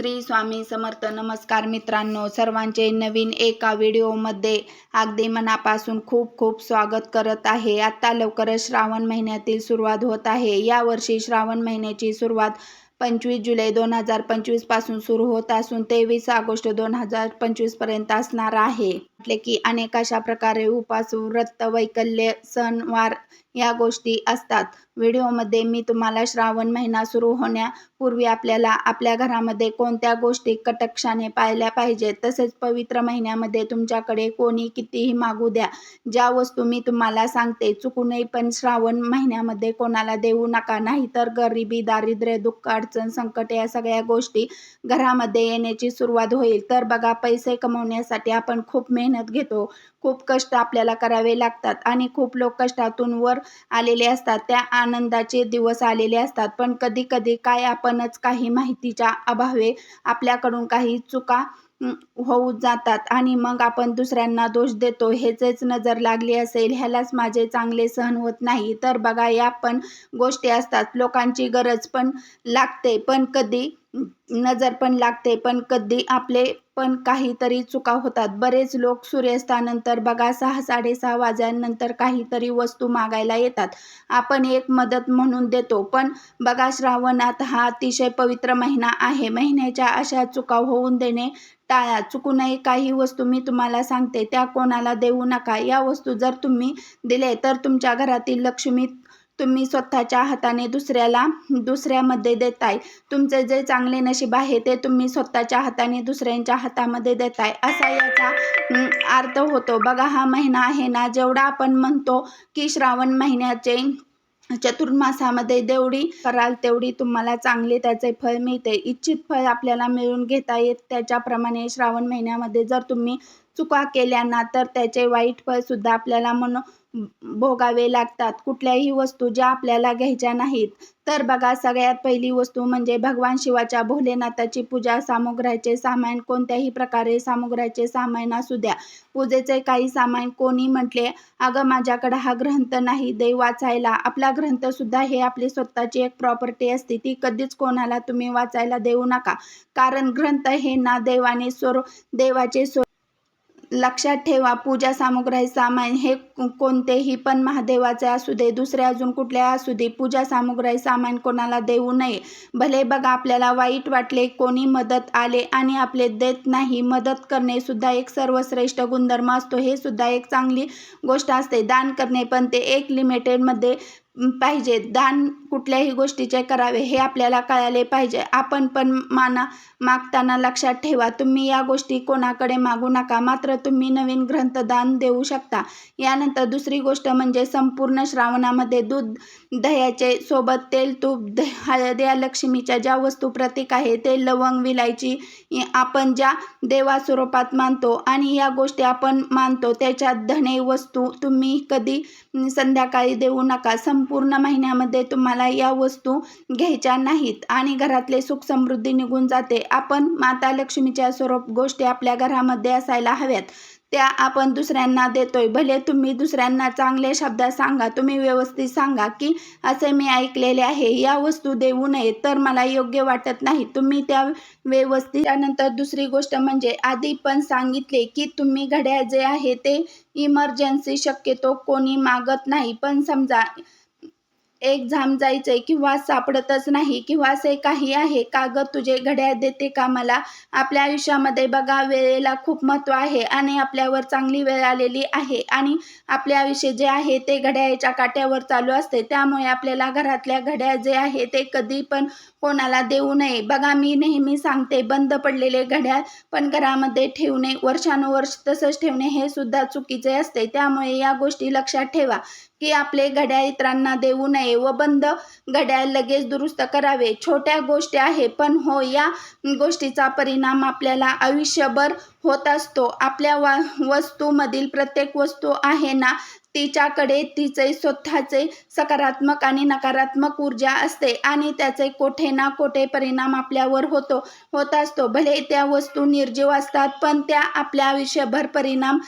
श्री स्वामी समर्थ. नमस्कार मित्रांनो सर्वांचे नवीन एका व्हिडिओमध्ये अगदी मनापासून खूप खूप स्वागत करत आहे. आत्ता लवकरच श्रावण महिन्यातील सुरुवात होत आहे. यावर्षी श्रावण महिन्याची सुरुवात पंचवीस जुलै दोन हजार पंचवीसपासून सुरू होत असून तेवीस ऑगस्ट दोन हजार पंचवीसपर्यंत असणार आहे. म्हटले की अनेक अशा प्रकारे उपास व्रत वैकल्य सणवार या गोष्टी असतात. व्हिडिओमध्ये मी तुम्हाला श्रावण महिना सुरू होण्यापूर्वी आपल्याला आपल्या घरामध्ये कोणत्या गोष्टी कटक्षाने पाळल्या पाहिजेत? तसेच पवित्र महिन्यामध्ये तुमच्याकडे कोणी कितीही मागू द्या ज्या वस्तू मी तुम्हाला सांगते चुकूनही पण श्रावण महिन्यामध्ये कोणाला देऊ नका. नाहीतर गरिबी दारिद्र्य दुःख अडचण संकट या सगळ्या गोष्टी घरामध्ये येण्याची सुरुवात होईल. तर बघा पैसे कमवण्यासाठी आपण खूप मेहनत मेहनत घेतो. खूप कष्ट आपल्याला करावे लागतात आणि खूप लोक कष्टातून वर आलेले असतात. त्या आनंदाचे दिवस आलेले असतात. पण कधी कधी काय आपणच काही माहितीच्या अभावे आपल्याकडून काही चुका होऊ जातात आणि मग आपण दुसऱ्यांना दोष देतो. ह्याचेच नजर लागली असेल ह्यालाच माझे चांगले सहन होत नाही. तर बघा या पण गोष्टी असतात. लोकांची गरज पण लागते. पण कधी नजर पण लागते पण कधी आपले पण काहीतरी चुका होतात. बरेच लोक सूर्यास्तानंतर बघा सहा साडेसहा वाजल्यानंतर काहीतरी वस्तू मागायला येतात. आपण एक मदत म्हणून देतो पण बघा श्रावणात हा अतिशय पवित्र महिना आहे. महिन्याच्या अशा चुका होऊन देणे टाळा. चुकूनही काही वस्तू मी तुम्हाला सांगते त्या कोणाला देऊ नका. या वस्तू जर तुम्ही दिले तर तुमच्या घरातील लक्ष्मी तुम्ही स्वतःच्या हाताने दुसऱ्याला दुसऱ्यामध्ये देताय. तुमचे जे चांगले नशीब आहे ते तुम्ही स्वतःच्या हाताने दुसऱ्यांच्या हातामध्ये देताय. असा याचा अर्थ होतो. बघा हा महिना आहे ना जेवढा आपण म्हणतो की श्रावण महिन्याचे चतुर्मासामध्ये जेवढी कराल तेवढी तुम्हाला चांगले त्याचे फळ मिळते. इच्छित फळ आपल्याला मिळून घेता येत. त्याच्याप्रमाणे श्रावण महिन्यामध्ये जर तुम्ही चुका केल्या ना तर त्याचे वाईट फळ सुद्धा आपल्याला म्हणून भोगावे लागतात. कुठल्याही वस्तू ज्या आपल्याला घ्यायच्या नाहीत. तर बघा सगळ्यात पहिली वस्तू म्हणजे भगवान शिवाच्या भोलेनाथाची पूजा. सामुग्र्याचे सामान कोणत्याही प्रकारे सामुग्र्याचे सामान असू द्या. पूजेचे काही सामान कोणी म्हटले अगं माझ्याकडे हा ग्रंथ नाही देव वाचायला. आपला ग्रंथ सुद्धा हे आपली स्वतःची एक प्रॉपर्टी असते. ती कधीच कोणाला तुम्ही वाचायला देऊ नका. कारण ग्रंथ हे ना देवाने स्वरूप देवाचे स्वर लक्षात ठेवा पूजा सामुग्री सामान हे कोणतेही पण महादेवाचे असू दे दुसरे अजून कुठले असू दे पूजा सामुग्री सामान कोणाला देऊ नये. भले बघा आपल्याला वाईट वाटले कोणी मदत आले आणि आपले देत नाही मदत करणे सुद्धा एक सर्वश्रेष्ठ गुणधर्म असतो. हे सुद्धा एक चांगली गोष्ट असते. दान करणे पण ते एक लिमिटेडमध्ये पाहिजे. दान कुठल्याही गोष्टीचे करावे हे आपल्याला कळाले पाहिजे. आपण पण माना मागताना लक्षात ठेवा तुम्ही या गोष्टी कोणाकडे मागू नका. मात्र तुम्ही नवीन ग्रंथदान देऊ शकता. यानंतर दुसरी गोष्ट म्हणजे संपूर्ण श्रावणामध्ये दूध दह्याचे सोबत तेल तूप द हळद या लक्ष्मीच्या ज्या वस्तू प्रतीक आहे ते लवंग विलायची आपण ज्या देवा स्वरूपात मानतो आणि या गोष्टी आपण मानतो त्याच्यात धणे वस्तू तुम्ही कधी संध्याकाळी देऊ नका. संपूर्ण महिन्यामध्ये तुम्हाला या वस्तू घ्यायच्या नाहीत आणि घरातले सुख समृद्धी निघून जाते. आपण माता लक्ष्मीच्या स्वरूप गोष्टी आपल्या घरामध्ये असायला हव्यात. त्या आपण दुसऱ्यांना देतोय. भले तुम्ही दुसऱ्यांना चांगले शब्दात सांगा तुम्ही व्यवस्थित सांगा की असे मी ऐकलेले आहे. या वस्तू देऊ नये तर मला योग्य वाटत नाही. तुम्ही त्या व्यवस्थित त्यानंतर दुसरी गोष्ट म्हणजे आधी पण सांगितले की तुम्ही घड्याळ जे आहे ते इमर्जन्सी शक्यतो कोणी मागत नाही. पण समजा एक झाम जायचंय किंवा सापडतच नाही किंवा असे काही आहे कागद तुझे घड्याळ देते का मला? आपल्या आयुष्यामध्ये बघा वेळेला खूप महत्त्व आहे आणि आपल्यावर चांगली वेळ आलेली आहे आणि आपले आयुष्य जे आहे ते घड्याळाच्या काट्यावर चालू असते. त्यामुळे आपल्याला घरातल्या घड्याळ जे आहे ते कधी पण कोणाला देऊ नये. बघा मी नेहमी सांगते बंद पडलेले घड्याळ पण घरामध्ये ठेवणे वर्षानुवर्ष तसंच ठेवणे हे सुद्धा चुकीचे असते. त्यामुळे या गोष्टी लक्षात ठेवा की आपले घड्याळ इतरांना देऊ नये. व बंद घड्याळ लगेच दुरुस्त करावे. छोट्या गोष्टी आहे पण हो या गोष्टीचा परिणाम आपल्याला आयुष्यभर होत असतो. आपल्या वा वस्तूमधील प्रत्येक वस्तू आहे ना तिच्याकडे तिचे स्वतःचे सकारात्मक आणि नकारात्मक ऊर्जा असते आणि त्याचे कोठे ना कोठे परिणाम आपल्यावर होतो होत असतो. भले त्या वस्तू निर्जीव असतात पण त्या आपल्या आयुष्यभर परिणाम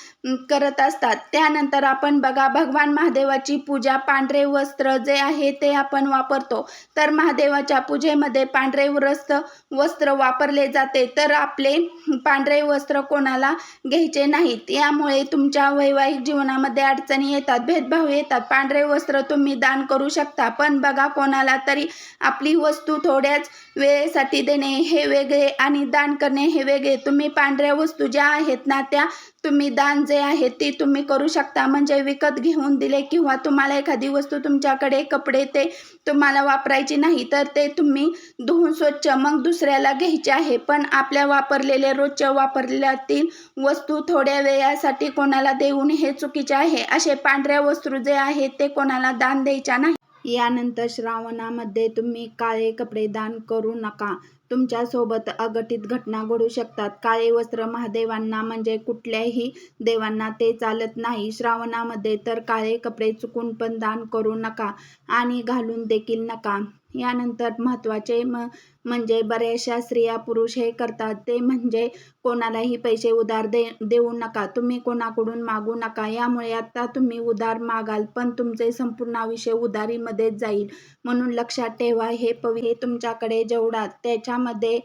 करत असतात. त्यानंतर आपण बघा भगवान महादेवाची पूजा पांढरे वस्त्र जे आहे ते आपण वापरतो. तर महादेवाच्या पूजेमध्ये पांढरे वस्त्र वस्त्र वापरले जाते. तर आपले पांढरे वस्त्र कोणाला घ्यायचे नाहीत. यामुळे तुमच्या वैवाहिक जीवनामध्ये अडचणी येतात भेदभाव येतात. पांढरे वस्त्र तुम्ही दान करू शकता. पण बघा कोणाला तरी आपली वस्तू थोड्याच वेळेसाठी देणे हे वेगळे आणि दान करणे हे वेगळे. तुम्ही पांढऱ्या वस्तू ज्या आहेत ना त्या तुम्ही दान जे आहे ते तुम्ही करू शकता. म्हणजे विकत घेऊन दिले किंवा तुम्हाला एखादी वस्तू तुमच्याकडे कपडे ते तुम्हाला वापरायची नाही तर ते तुम्ही धुवून स्वच्छ मग दुसऱ्याला घ्यायचे आहे. पण आपल्या वापरलेल्या रोजच्या वापरल्यातील वस्तू थोड्या वेळासाठी कोणाला देऊन हे चुकीचे आहे असे पांढऱ्या वस्त्रू जे आहेत ते कोणाला दान द्यायच्या नाही. यानंतर श्रावणामध्ये तुम्ही काळे कपडे दान करू नका. तुमच्यासोबत अघटित घटना घडू शकतात. काळे वस्त्र महादेवांना म्हणजे कुठल्याही देवांना ते चालत नाही. श्रावणामध्ये तर काळे कपडे चुकून पण दान करू नका आणि घालून देखील नका. यानंतर महत्त्वाचे म म्हणजे बऱ्याचशा स्त्रिया पुरुष हे करतात. ते म्हणजे कोणालाही पैसे उधार दे देऊ नका. तुम्ही कोणाकडून मागू नका. यामुळे आत्ता तुम्ही उधार मागाल पण तुमचे संपूर्ण आयुष्य उधारीमध्येच जाईल. म्हणून लक्षात ठेवा हे पवि हे तुमच्याकडे जेवढा त्याच्यामध्ये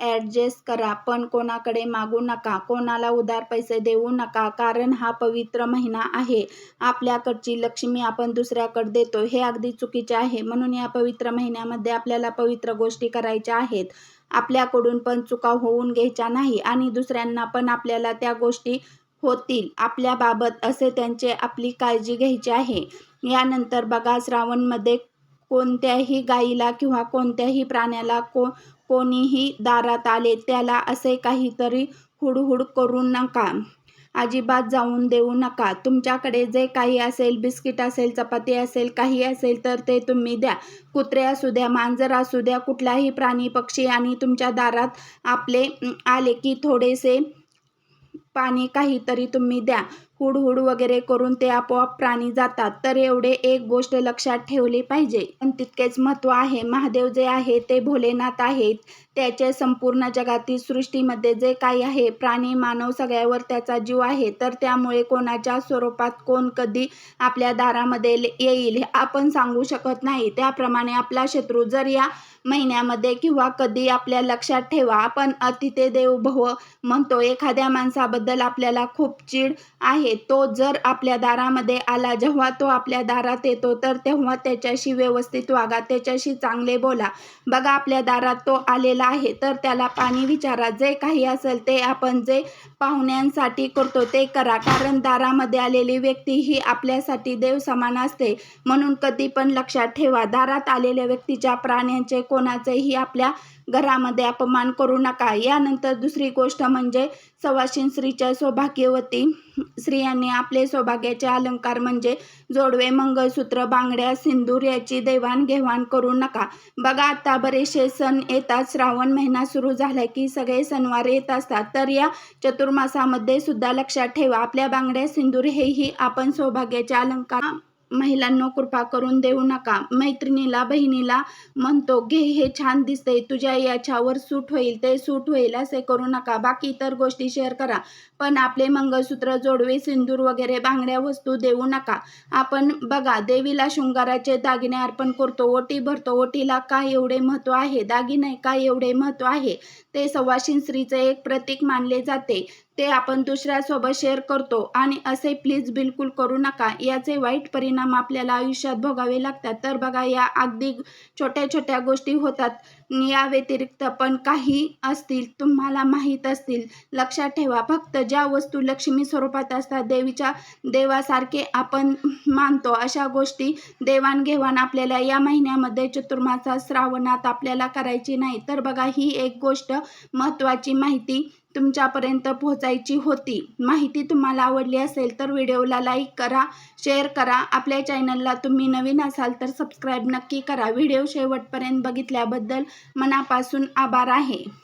ॲडजस्ट करा. पण कोणाकडे मागू नका कोणाला उधार पैसे देऊ नका कारण हा पवित्र महिना आहे. आपल्याकडची लक्ष्मी आपण दुसऱ्याकडे देतो हे अगदी चुकीचे आहे. म्हणून या पवित्र महिन्यामध्ये आपल्याला पवित्र गोष्टी करायच्या आहेत. आपल्याकडून पण चुका होऊन घ्यायच्या नाही आणि दुसऱ्यांना पण आपल्याला त्या गोष्टी होतील. आपल्याबाबत असे त्यांचे आपली काळजी घ्यायची आहे. यानंतर बघा श्रावणमध्ये कोणत्याही गाईला किंवा कोणत्याही प्राण्याला को कोणीही दारात आले त्याला असे काहीतरी हुडहुड करू नका. अजिबात जाऊन देऊ नका. तुमच्याकडे जे काही असेल बिस्किट असेल चपाती असेल काही असेल तर ते तुम्ही द्या. कुत्रे असू द्या मांजर असू द्या कुठलाही प्राणी पक्षी आणि तुमच्या दारात आपले आले की थोडेसे पाणी काहीतरी तुम्ही द्या. हुडहुड वगैरे करून ते आपोआप प्राणी जातात. तर एवढे एक गोष्ट लक्षात ठेवली पाहिजे. पण तितकेच महत्त्व आहे. महादेव जे आहे ते भोलेनाथ आहेत. त्याचे संपूर्ण जगातील सृष्टीमध्ये जे काही आहे प्राणी मानव सगळ्यावर त्याचा जीव आहे. तर त्यामुळे कोणाच्या स्वरूपात कोण कधी आपल्या दारामध्ये येईल हे आपण सांगू शकत नाही. त्याप्रमाणे आपला शत्रू जर या महिन्यामध्ये किंवा कधी आपल्या लक्षात ठेवा. आपण अतिथे देव भव म्हणतो. एखाद्या माणसाबद्दल आपल्याला खूप चीड आहे. तो जर आपल्या दारामध्ये आला जेव्हा तो आपल्या दारात येतो तर तेव्हा त्याच्याशी व्यवस्थित वागा त्याच्याशी चांगले बोला. बघा आपल्या दारात तो आलेला आहे तर त्याला पाणी विचारा. जे काही असेल ते आपण जे पाहुण्यांसाठी करतो ते करा. कारण दारामध्ये आलेली व्यक्ती ही आपल्यासाठी देव समान असते. म्हणून कधी पण लक्षात ठेवा दारात आलेल्या व्यक्तीच्या प्राण्यांचे कोणाचेही आपल्या घरामध्ये अपमान करू नका. यानंतर दुसरी गोष्ट म्हणजे सवाशीन स्त्रीच्या सौभाग्यवती स्त्रियांनी आपले सौभाग्याचे अलंकार म्हणजे जोडवे मंगळसूत्र बांगड्या सिंदूर याची देवाणघेवाण करू नका. बघा आता बरेचसे सण येतात. श्रावण महिना सुरू झाला की सगळे सणवार येत असतात. तर या चतुर्मासामध्ये सुद्धा लक्षात ठेवा. आपल्या बांगड्या सिंदूर हेही आपण सौभाग्याचे अलंकार महिलांनो कृपा करून देऊ नका. मैत्रिणीला बहिणीला म्हणतो घे हे छान दिसतंय. तुझ्या याच्यावर सूट होईल ते सूट होईल असे करू नका. बाकी इतर गोष्टी शेअर करा. पण आपले मंगळसूत्र जोडवे सिंदूर वगैरे बांगड्या वस्तू देऊ नका. आपण बघा देवीला शृंगाराचे दागिने अर्पण करतो. ओटी भरतो. ओटीला काय एवढे महत्त्व आहे? दागिने काय एवढे महत्त्व आहे? ते सवाशिन स्त्रीचे एक प्रतीक मानले जाते. ते आपण दुसऱ्यासोबत शेअर करतो. आणि असे प्लीज बिलकुल करू नका. याचे वाईट परिणाम आपल्याला आयुष्यात भोगावे लागतात. तर बघा या अगदी छोट्या छोट्या गोष्टी होतात. या व्यतिरिक्त पण काही असतील तुम्हाला माहीत असतील. लक्षात ठेवा फक्त ज्या वस्तू लक्ष्मी स्वरूपात असतात देवीच्या देवासारखे आपण मानतो अशा गोष्टी देवाणघेवाण आपल्याला या महिन्यामध्ये चतुर्मासा श्रावणात आपल्याला करायची नाही. तर बघा ही एक गोष्ट महत्त्वाची माहिती तुमच्यापर्यंत पोहोचायची होती. माहिती तुम्हाला आवडली असेल तर व्हिडिओला लाईक करा शेअर करा. आपल्या चॅनलला तुम्ही नवीन असाल तर सबस्क्राईब नक्की करा. व्हिडिओ शेवटपर्यंत बघितल्याबद्दल मनापासून आभार आहे.